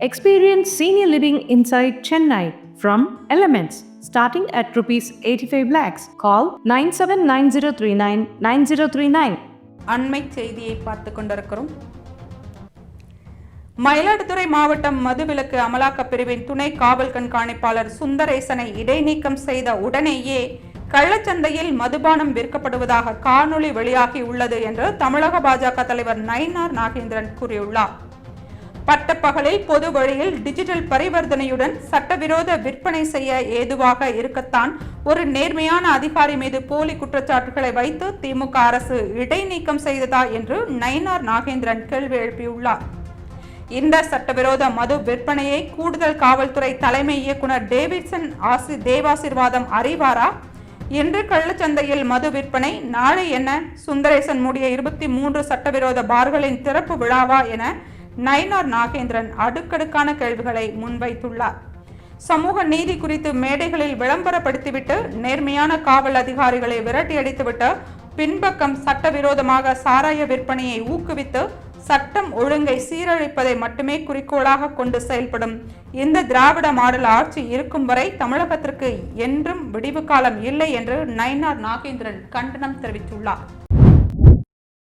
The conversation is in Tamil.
Experience senior living inside Chennai from Elements starting at rupees 85 lakhs. Call 979039 9039. அண்மை செய்தியை பார்த்து கொண்டிருக்கிறோம் மயிலாடுதுறை மாவட்டம் மதுவிலக்கு அமலாக்கப் பிரிவின் துணை காவல் கண்காணிப்பாளர் சுந்தரேசனை இடைநீக்கம் செய்த உடனேயே கள்ளச்சந்தையில் மதுபானம் விற்கப்படுவதாக காணொளி வெளியாகி உள்ளது என்று தமிழக பாஜக தலைவர் நயினார் நாகேந்திரன் கூறியுள்ளார் பட்டப்பகலில் பொது வழியில் டிஜிட்டல் பரிவர்த்தனையுடன் சட்டவிரோத விற்பனை செய்ய ஏதுவாக இருக்கத்தான் ஒரு நேர்மையான அதிகாரி மீது போலி குற்றச்சாட்டுகளை வைத்து திமுக அரசு இடைநீக்கம் செய்ததா என்று நயினார் நாகேந்திரன் கேள்வி எழுப்பியுள்ளார். இந்த சட்டவிரோத மது விற்பனையை கூடுதல் காவல்துறை தலைமை இயக்குனர் டேவிட்சன் ஆசி தேவாசிர்வாதம் அறிவாரா? இன்று கள்ளச்சந்தையில் மது விற்பனை நாளை என்ன? சுந்தரேசன் மூடிய இருபத்தி மூன்று சட்டவிரோத பார்களின் திறப்பு விழாவா என நயினார் நாகேந்திரன் அடுக்கடுக்கான கேள்விகளை முன்வைத்துள்ளார். சமூக நீதி குறித்து மேடைகளில் விளம்பரப்படுத்திவிட்டு நேர்மையான காவல் அதிகாரிகளை விரட்டியடித்துவிட்டு பின்பக்கம் சட்டவிரோதமாக சாராய விற்பனையை ஊக்குவித்து சட்டம் ஒழுங்கை சீரழிப்பதை மட்டுமே குறிக்கோளாக கொண்டு செயல்படும் இந்த திராவிட மாடல் ஆட்சி இருக்கும் வரை தமிழகத்திற்கு என்றும் விடிவு காலம் இல்லை என்று நயினார் நாகேந்திரன் கண்டனம் தெரிவித்துள்ளார்.